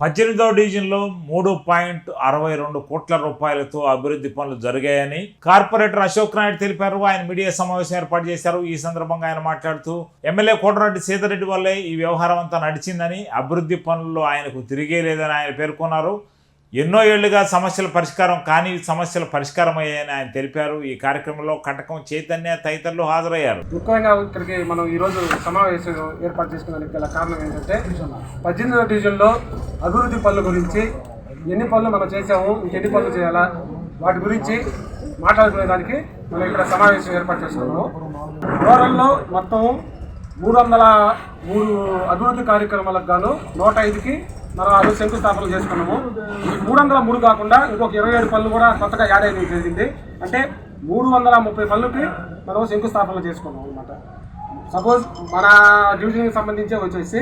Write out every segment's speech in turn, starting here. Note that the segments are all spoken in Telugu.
పద్దెనిమిదవ డివిజన్లో మూడు పాయింట్ అరవై రెండు కోట్ల రూపాయలతో అభివృద్ధి పనులు జరిగాయని కార్పొరేటర్ అశోక్ నాయుడు తెలిపారు. ఆయన మీడియా సమావేశం ఏర్పాటు చేశారు. ఈ సందర్భంగా ఆయన మాట్లాడుతూ ఎమ్మెల్యే కోటరెడ్డి సీతారెడ్డి వల్లే ఈ వ్యవహారం అంతా నడిచిందని అభివృద్ధి పనుల్లో ఆయనకు తిరిగే లేదని ఆయన పేర్కొన్నారు. ఎన్నో ఏళ్ళుగా సమస్యల పరిష్కారం కానీ సమస్యల పరిష్కారం అయ్యాయని ఆయన తెలిపారు. ఈ కార్యక్రమంలో కటకం చైతన్య తదితరులు హాజరయ్యారు. ముఖ్యంగా ఇక్కడికి మనం ఈరోజు సమావేశం ఏర్పాటు చేసుకోవడానికి గల కారణం ఏంటంటే పద్దెనిమిదవ డివిజన్లో అభివృద్ధి పనుల గురించి ఎన్ని పనులు మనం చేసాము ఇంకెన్ని పనులు చేయాలా వాటి గురించి మాట్లాడుకునేదానికి మనం ఇక్కడ సమావేశం ఏర్పాటు చేసుకున్నాము. ఓవరాల్లో మొత్తం మూడు వందల మూడు అభివృద్ధి కార్యక్రమాలకు గాను నూట ఐదుకి మనం ఆ రోజు శంకుస్థాపన చేసుకున్నాము. ఈ మూడు వందల మూడు కాకుండా ఇంకొక ఇరవై ఏడు పనులు కూడా కొత్తగా యాడ్ అయ్యి జరిగింది అంటే మూడు వందల ముప్పై పనులకి మనం శంకుస్థాపన చేసుకున్నాం అనమాట సపోజ్ మన డివిజన్కి సంబంధించి వచ్చేసి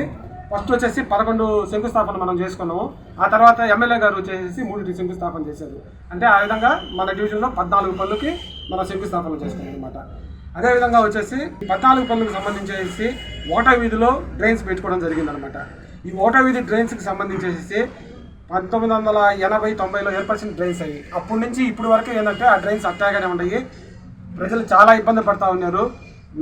ఫస్ట్ వచ్చేసి పదకొండు శంకుస్థాపన మనం చేసుకున్నాము. ఆ తర్వాత ఎమ్మెల్యే గారు వచ్చేసి మూడు శంకుస్థాపన చేశారు. అంటే ఆ విధంగా మన డివిజన్లో పద్నాలుగు పనులకి మనం శంకుస్థాపన చేసుకున్నాం అనమాట అదేవిధంగా వచ్చేసి పద్నాలుగు పనులకు సంబంధించేసి ఓటర్ వీధిలో డ్రైన్స్ పెట్టుకోవడం జరిగిందనమాట ఈ ఓటర్ విధి డ్రైన్స్కి సంబంధించేసి పంతొమ్మిది వందల ఎనభై తొంభైలో ఏర్పరిచిన డ్రైన్స్ అయ్యి అప్పటి నుంచి ఇప్పటి వరకు ఏంటంటే ఆ డ్రైన్స్ అట్టాగానే ఉన్నాయి. ప్రజలు చాలా ఇబ్బంది పడతా ఉన్నారు.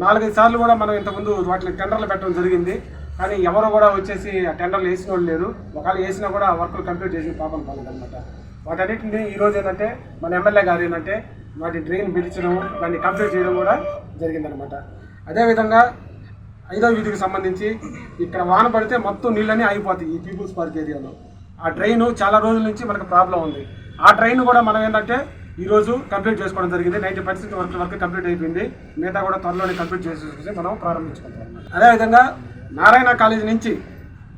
నాలుగైదు సార్లు కూడా మనం ఇంతకుముందు వాటిని టెండర్లు పెట్టడం జరిగింది. కానీ ఎవరు కూడా వచ్చేసి ఆ టెండర్లు వేసిన వాళ్ళు లేరు. ఒకవేళ వేసినా కూడా ఆ వర్కులు కంప్లీట్ చేసిన పాపం అనమాట వాటన్నిటిని ఈరోజు ఏంటంటే మన ఎమ్మెల్యే గారు ఏంటంటే వాటి డ్రైన్ పిలిచడం దాన్ని కంప్లీట్ చేయడం కూడా జరిగిందనమాట అదేవిధంగా ఐదో వీధికి సంబంధించి ఇక్కడ వాన పడితే మొత్తం నీళ్ళని అయిపోతాయి ఈ పీపుల్స్ పార్క్ ఏరియాలో. ఆ ట్రైన్ చాలా రోజుల నుంచి మనకు ప్రాబ్లం ఉంది. ఆ ట్రైన్ కూడా మనం ఏంటంటే ఈ రోజు కంప్లీట్ చేసుకోవడం జరిగింది. Ninety percent work work complete అయిపోయింది. మిగతా కూడా త్వరలోనే కంప్లీట్ చేసేసి మనం ప్రారంభించుకుంటాం. అదేవిధంగా నారాయణ కాలేజీ నుంచి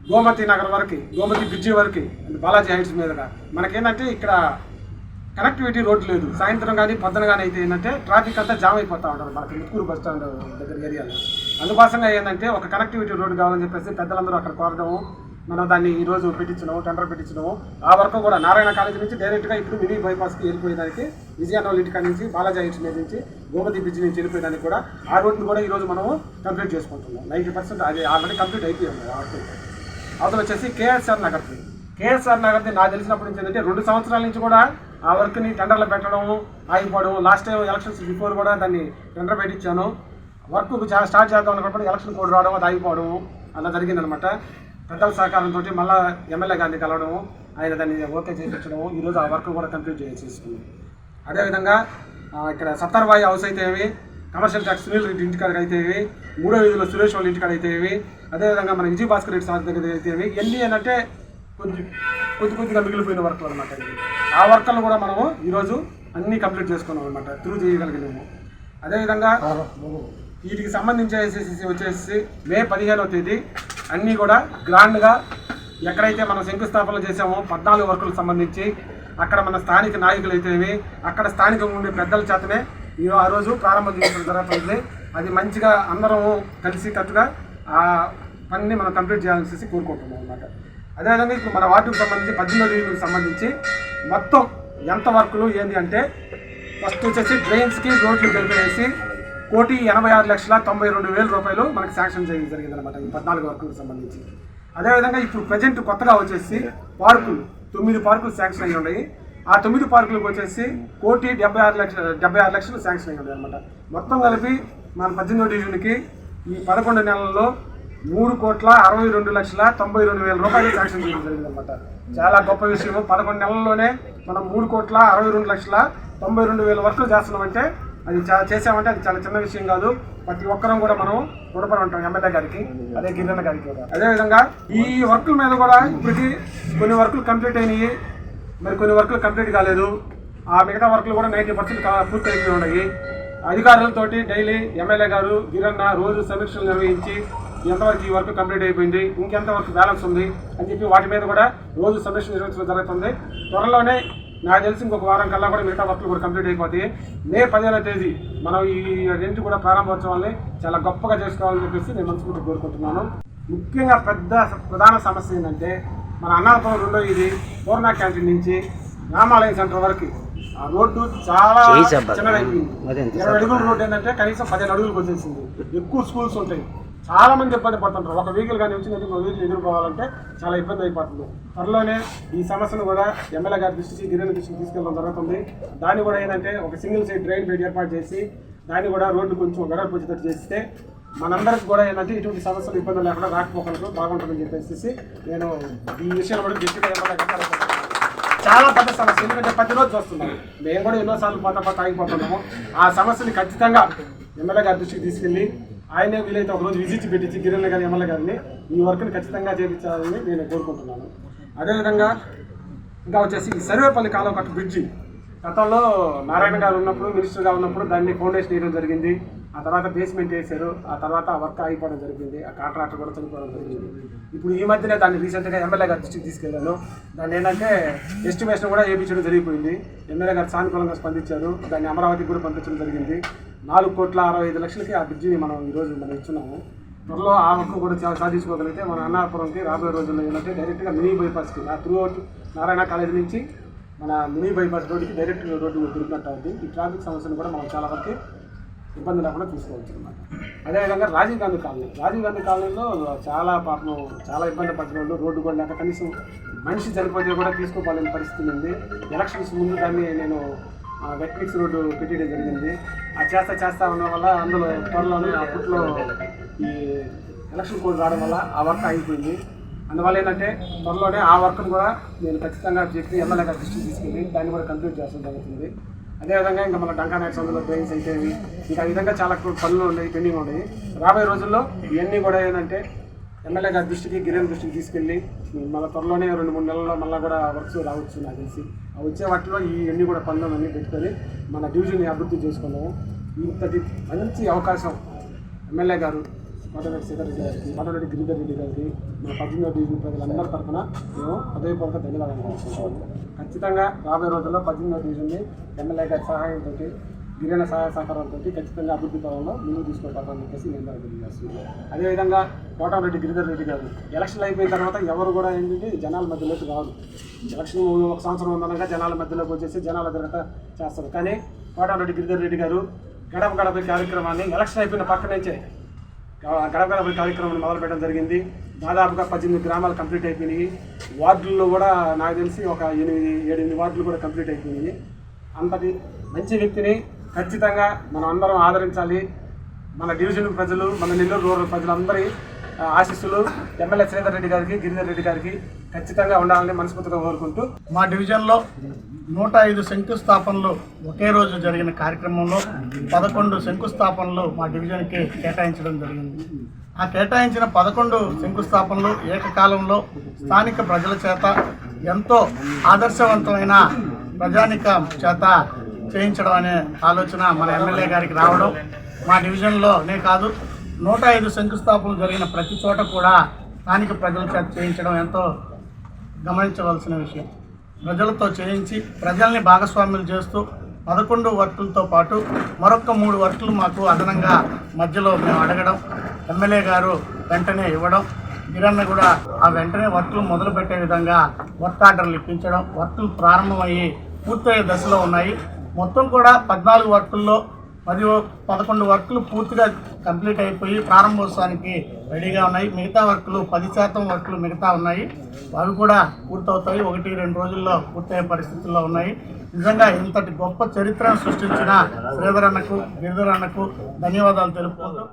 గోమతి నగర్ వరకు గోమతి బ్రిడ్జి వరకు బాలాజీ హైట్స్ మీదుగా మనకేంటంటే ఇక్కడ కనెక్టివిటీ రోడ్డు లేదు. సాయంత్రం కానీ పొద్దున కానీ అయితే ఏంటంటే ట్రాఫిక్ అంతా జామ్ అయిపోతూ ఉంటుంది మనకి ముక్కూరు బస్ స్టాండ్ దగ్గర ఏరియాలో. అందుకోసంగా ఏంటంటే ఒక కనెక్టివిటీ రోడ్డు కావాలని చెప్పేసి పెద్దలందరూ అక్కడ కోరడము మనం దాన్ని ఈరోజు రోజు పెట్టించినాము టెండర్ పెట్టించినాము. ఆ వరకు కూడా నారాయణ కాలేజీ నుంచి డైరెక్ట్గా ఇప్పుడు మినీ బైపాస్కి వెళ్ళిపోయేదానికి విజయనగరం ఇంటికాడ నుంచి బాలాజీ హైట్స్ నుంచి గోమతి బ్రిడ్జ్ నుంచి వెళ్ళిపోయేదానికి కూడా ఆ రోడ్ని కూడా ఈ రోజు మనము కంప్లీట్ చేసుకుంటున్నాం. నైంటీ పర్సెంట్ అది ఆల్రెడీ కంప్లీట్ అయిపోయింది. ఆ అవతల వచ్చేసి కేఎస్ఆర్ నగర్ది కేఎస్ఆర్ నగర్ నాకు తెలిసినప్పటి నుంచి ఏంటంటే రెండు సంవత్సరాల నుంచి కూడా ఆ వర్క్ని టెండర్లు పెట్టడం ఆగిపోవడం. లాస్ట్ టైం ఎలక్షన్స్ బిఫోర్ కూడా దాన్ని టెండర్ పెట్టించాను వర్క్ చాలా స్టార్ట్ చేద్దాం అనుకున్నప్పుడు ఎలక్షన్ కోడ్ రావడం అది ఆగిపోవడం అలా జరిగిందనమాట పెద్దల సహకారంతో మళ్ళీ ఎమ్మెల్యే గారిని కలవడం ఆయన దాన్ని ఓకే చేయించడం ఈరోజు ఆ వర్క్ కూడా కంప్లీట్ చేసేసుకుంది అదేవిధంగా ఇక్కడ సత్తర్వాయి హౌస్ అయితే ఏవి కమర్షియల్ ట్యాక్స్ సునీల్ రెడ్డి ఇంటికాడ అయితేవి మూడో వీధిలో సురేష్ వాళ్ళ ఇంటికాడ అయితే ఏవి అదేవిధంగా మన విజయ్ భాస్కర్ రెడ్డి సార్ దగ్గర అయితే ఏవి ఎన్ని అంటే కొద్ది కొద్ది కొద్దిగా మిగిలిపోయిన వర్క్లు అనమాట ఇవి. ఆ వర్క్లను కూడా మనము ఈరోజు అన్నీ కంప్లీట్ చేసుకున్నాం అనమాట త్రూ చేయగలిగినాము. అదేవిధంగా వీటికి సంబంధించేసి వచ్చేసి మే పదిహేనవ తేదీ అన్నీ కూడా గ్రాండ్గా ఎక్కడైతే మనం శంకుస్థాపన చేసామో పద్నాలుగు వర్కులకు సంబంధించి అక్కడ మన స్థానిక నాయకులు అయితేవి అక్కడ స్థానికంగా ఉండే పెద్దల చేతనే ఈ ఆ రోజు ప్రారంభం చేయడం జరుగుతుంది. అది మంచిగా అందరం కలిసి కట్టుగా ఆ పనిని మనం కంప్లీట్ చేయాలని కోరుకుంటున్నాం అనమాట అదేవిధంగా ఇప్పుడు మన వార్డుకు సంబంధించి పద్దెనిమిది డివిజన్కి సంబంధించి మొత్తం ఎంత వర్కులు ఏంటి అంటే ఫస్ట్ వచ్చేసి డ్రైన్స్కి రోడ్లు జరిపేసి కోటి ఎనభై ఆరు లక్షల తొంభై రెండు వేల రూపాయలు మనకి శాంక్షన్ చేయడం జరిగింది అనమాట ఈ పద్నాలుగు వర్కులకు సంబంధించి. అదేవిధంగా ఇప్పుడు ప్రజెంట్ కొత్తగా వచ్చేసి పార్కులు తొమ్మిది పార్కులు శాంక్షన్ అయ్యి ఉన్నాయి. ఆ తొమ్మిది పార్కులకు వచ్చేసి కోటి డెబ్బై ఆరు లక్షల డెబ్బై ఆరు లక్షలు శాంక్షన్ అయి ఉన్నాయి అనమాట మొత్తం కలిపి మన పద్దెనిమిదో డివిజన్కి ఈ పదకొండు నెలల్లో మూడు కోట్ల అరవై రెండు లక్షల తొంభై రెండు వేల రూపాయలు శాంక్షన్ చేయడం జరిగింది అనమాట చాలా గొప్ప విషయం. పదకొండు నెలల్లోనే మనం మూడు కోట్ల అరవై రెండు లక్షల తొంభై రెండు వేల వర్కులు చేస్తున్నామంటే అది చా చేసామంటే అది చాలా చిన్న విషయం కాదు. ప్రతి ఒక్కరం కూడా మనం రుణపడి ఉంటాం ఎమ్మెల్యే గారికి అదే గిరిజన గారికి కూడా. అదేవిధంగా ఈ వర్కుల మీద కూడా ఇప్పటికి కొన్ని వర్కులు కంప్లీట్ అయినాయి. మరి కొన్ని వర్కులు కంప్లీట్ కాలేదు. ఆ మిగతా వర్కులు కూడా నైంటీ పర్సెంట్ పూర్తి అయిపోయి ఉన్నాయి. అధికారులతోటి డైలీ ఎమ్మెల్యే గారు గిరన్న రోజు సమీక్షలు నిర్వహించి ఎంతవరకు ఈ వర్క్ కంప్లీట్ అయిపోయింది? ఇంకెంత వర్క్ బ్యాలెన్స్ ఉంది? అని చెప్పి వాటి మీద కూడా రోజు సమీక్ష నిర్వహించడం జరుగుతుంది. త్వరలోనే నాకు తెలిసి ఇంకొక వారం కల్లా కూడా మిగతా వర్క్లు కూడా కంప్లీట్ అయిపోతాయి. మే పదిహేనవ తేదీ మనం ఈ రెంట్ కూడా ప్రారంభోత్సవాన్ని చాలా గొప్పగా చేసుకోవాలని చెప్పేసి నేను మనస్ఫూర్తి కోరుకుంటున్నాను. ముఖ్యంగా పెద్ద ప్రధాన సమస్య ఏంటంటే మన అన్నారపురం రెండో ఇది పూర్ణ క్యాంటీన్ నుంచి రామాలయం సెంటర్ వరకు. ఆ రోడ్డు చాలా చిన్నదైపోయింది. ఇరవై అడుగుల రోడ్డు ఏంటంటే కనీసం పదిహేను అడుగులకు వచ్చేసింది. ఎక్కువ స్కూల్స్ ఉంటాయి. చాలా మంది ఇబ్బంది పడుతుంటారు. ఒక వెహికల్ కానీ వచ్చినట్టు ఇంకో వెహికల్ ఎదుర్కోవాలంటే చాలా ఇబ్బంది అయిపోతుంది. త్వరలోనే ఈ సమస్యను కూడా ఎమ్మెల్యే గారి దృష్టికి గిరిజన దృష్టికి తీసుకెళ్ళడం జరుగుతుంది. దాన్ని కూడా ఏంటంటే ఒక సింగిల్ సైడ్ డ్రైన్ బెడ్ ఏర్పాటు చేసి దాన్ని కూడా రోడ్డు కొంచెం గడప వచ్చేటట్టు చేస్తే మనందరికి కూడా ఏంటంటే ఇటువంటి సమస్యలు ఇబ్బందులు లేకుండా రాకపోకలకు బాగుంటుందని చెప్పేసి నేను ఈ విషయాలు కూడా దృష్టిగా చాలా పెద్ద సమస్య. ఎందుకంటే ప్రతిరోజు చూస్తున్నాం. మేము కూడా ఎన్నోసార్లు పోతా పోతా ఆగిపోతున్నాము. ఆ సమస్యని ఖచ్చితంగా ఎమ్మెల్యే గారి దృష్టికి తీసుకెళ్ళి ఆయనే వీలైతే ఒక రోజు విజిట్ పెట్టించి గిరిజన గారి ఎమ్మెల్యే గారిని ఈ వర్క్ని ఖచ్చితంగా చేయించాలని నేను కోరుకుంటున్నాను. అదేవిధంగా ఇంకా వచ్చేసి ఈ సర్వేపల్లి కాలం బ్రిడ్జి గతంలో నారాయణ గారు ఉన్నప్పుడు మినిస్టర్గా ఉన్నప్పుడు దాన్ని ఫౌండేషన్ వేయడం జరిగింది. ఆ తర్వాత బేస్మెంట్ వేశారు. ఆ తర్వాత వర్క్ ఆగిపోవడం జరిగింది. ఆ కాంట్రాక్టర్ కూడా చనిపోవడం జరిగింది. ఇప్పుడు ఈ మధ్యనే దాన్ని రీసెంట్గా ఎమ్మెల్యే గారి దృష్టికి తీసుకెళ్ళాను దాన్ని ఏంటంటే ఎస్టిమేషన్ కూడా వేయించడం జరిగిపోయింది. ఎమ్మెల్యే గారు సానుకూలంగా స్పందించారు. దాన్ని అమరావతికి కూడా పంపించడం జరిగింది. నాలుగు కోట్ల అరవై ఐదు లక్షలకి ఆ బ్రిడ్జిని మనం ఈరోజు మనం ఇచ్చున్నాము త్వరలో ఆ వర్క్ కూడా సాధించుకోగలిగితే మన అన్నాపురంకి రాబోయే రోజుల్లో ఏంటంటే డైరెక్ట్గా మినీ బైపాస్కి ఆ త్రూ అవుట్ నారాయణ కాలేజ్ నుంచి మన మినీ బైపాస్ రోడ్డుకి డైరెక్ట్ రోడ్డు దొరికినట్టు అవుతుంది. ఈ ట్రాఫిక్ సమస్యను కూడా మనం చాలా వరకు ఇబ్బంది లేకుండా చూసుకోవచ్చు అనమాట అదేవిధంగా రాజీవ్ గాంధీ కాలనీ. రాజీవ్ గాంధీ కాలనీలో చాలా పాపం చాలా ఇబ్బంది పడిన వాళ్ళు రోడ్డు కూడా లేక కనీసం మనిషి చనిపోతే కూడా తీసుకోవాలని పరిస్థితి ఉంది. ఎలక్షన్స్ ముందు దాన్ని నేను వెట్ రోడ్డు పెట్టేయడం జరిగింది. ఆ చేస్తా చేస్తా ఉన్న వల్ల అందులో త్వరలోనే ఆ ఈ ఎలక్షన్ కోడ్ రావడం వల్ల ఆ వర్క్ ఆగిపోయింది. అందువల్ల ఏంటంటే త్వరలోనే ఆ వర్క్ను కూడా నేను ఖచ్చితంగా చెప్పి ఎమ్మెల్యే గారి దృష్టికి తీసుకెళ్ళి దాన్ని కూడా కంప్లీట్ చేస్తాం జరుగుతుంది. అదేవిధంగా ఇంకా మన డంకా నాయక్ అందులో ట్రైన్స్ అయితే ఇంకా విధంగా చాలా పనులు ఉన్నాయి పెండింగ్ ఉన్నాయి. రాబోయే రోజుల్లో ఇవన్నీ కూడా ఏంటంటే ఎమ్మెల్యే గారి దృష్టికి గిరిజన దృష్టికి తీసుకెళ్ళి మళ్ళీ త్వరలోనే రెండు మూడు నెలల్లో మళ్ళీ కూడా వర్క్స్ రావచ్చు నాకు తెలిసి. వచ్చే వాటిలో ఈ అన్ని కూడా పనులన్నీ పెట్టుకొని మన డివిజన్ని అభివృద్ధి చేసుకున్నాము ఇంతటి మంచి అవకాశం ఎమ్మెల్యే గారు కోటరెడ్డి సీతారెడ్డి గారికి కోటరెడ్డి గిరిధర్ రెడ్డి గారికి మన పద్దెనిమిదో డివిజన్ ప్రజలందరి తరఫున మేము హృదయపూర్వక ధన్యవాదాలు తెలుసుకుంటాము ఖచ్చితంగా రాబోయే రోజుల్లో పద్దెనిమిదో డివిజన్ని ఎమ్మెల్యే గారి సహాయంతో గిరిజన సహాయ సహకారంతో ఖచ్చితంగా అభివృద్ధి పరంలో ముందుకు తీసుకుంటామని చెప్పేసి నేను తెలియజేస్తున్నాను. అదేవిధంగా కోటారెడ్డి గిరిధర్ రెడ్డి గారు ఎలక్షన్ అయిపోయిన తర్వాత ఎవరు కూడా ఏంటంటే జనాల మధ్యలోకి రాదు ఎలక్షన్ ఒక సంవత్సరం ఉందనగా జనాల మధ్యలోకి వచ్చేసి జనాల దగ్గర చేస్తారు. కానీ కోటారెడ్డి గిరిధర్ రెడ్డి గారు గడప గడప కార్యక్రమాన్ని ఎలక్షన్ అయిపోయిన పక్క నుంచే గడప గడప మొదలు పెట్టడం జరిగింది. దాదాపుగా పద్దెనిమిది గ్రామాలు కంప్లీట్ అయిపోయినాయి. వార్డుల్లో కూడా నాకు తెలిసి ఒక ఎనిమిది ఏడెనిమిది వార్డులు కూడా కంప్లీట్ అయిపోయినాయి. అంతటి మంచి వ్యక్తిని ఖచ్చితంగా మనం అందరం ఆదరించాలి. మన డివిజన్ ప్రజలు మన నెల్లూరు రూరల్ ప్రజలందరి ఆశీస్సులు ఎమ్మెల్యే శ్రీధర్ రెడ్డి గారికి గిరిధర్ రెడ్డి గారికి ఖచ్చితంగా ఉండాలని మనస్ఫూర్తిగా కోరుకుంటూ మా డివిజన్లో నూట ఐదు శంకుస్థాపనలు ఒకే రోజు జరిగిన కార్యక్రమంలో పదకొండు శంకుస్థాపనలు మా డివిజన్కి కేటాయించడం జరిగింది. ఆ కేటాయించిన పదకొండు శంకుస్థాపనలు ఏకకాలంలో స్థానిక ప్రజల చేత ఎంతో ఆదర్శవంతమైన ప్రజానిక చేత చేయించడం అనే ఆలోచన మన ఎమ్మెల్యే గారికి రావడం మా డివిజన్లోనే కాదు నూట ఐదు శంకుస్థాపనలు జరిగిన ప్రతి చోట కూడా స్థానిక ప్రజల చేత చేయించడం ఎంతో గమనించవలసిన విషయం. ప్రజలతో చేయించి ప్రజల్ని భాగస్వామ్యం చేస్తూ పదకొండు వర్కులతో పాటు మరొక మూడు వర్కులు మాకు అదనంగా మధ్యలో మేము అడగడం ఎమ్మెల్యే గారు వెంటనే ఇవ్వడం గిరన్న కూడా ఆ వెంటనే వర్కులు మొదలుపెట్టే విధంగా వర్క్ ఆర్డర్లు ఇప్పించడం వర్కులు ప్రారంభమయ్యి పూర్తయ్యే దశలో ఉన్నాయి. మొత్తం కూడా పద్నాలుగు వర్కుల్లో మరియు పదకొండు వర్కులు పూర్తిగా కంప్లీట్ అయిపోయి ప్రారంభోత్సవానికి రెడీగా ఉన్నాయి. మిగతా వర్కులు పది శాతం వర్కులు మిగతా ఉన్నాయి. అవి కూడా పూర్తవుతాయి. ఒకటి రెండు రోజుల్లో పూర్తయ్యే పరిస్థితుల్లో ఉన్నాయి. నిజంగా ఇంతటి గొప్ప చరిత్రను సృష్టించిన శ్రీధర్ అన్నకు గిరిధర్ అన్నకు ధన్యవాదాలు తెలుపుకుంటూ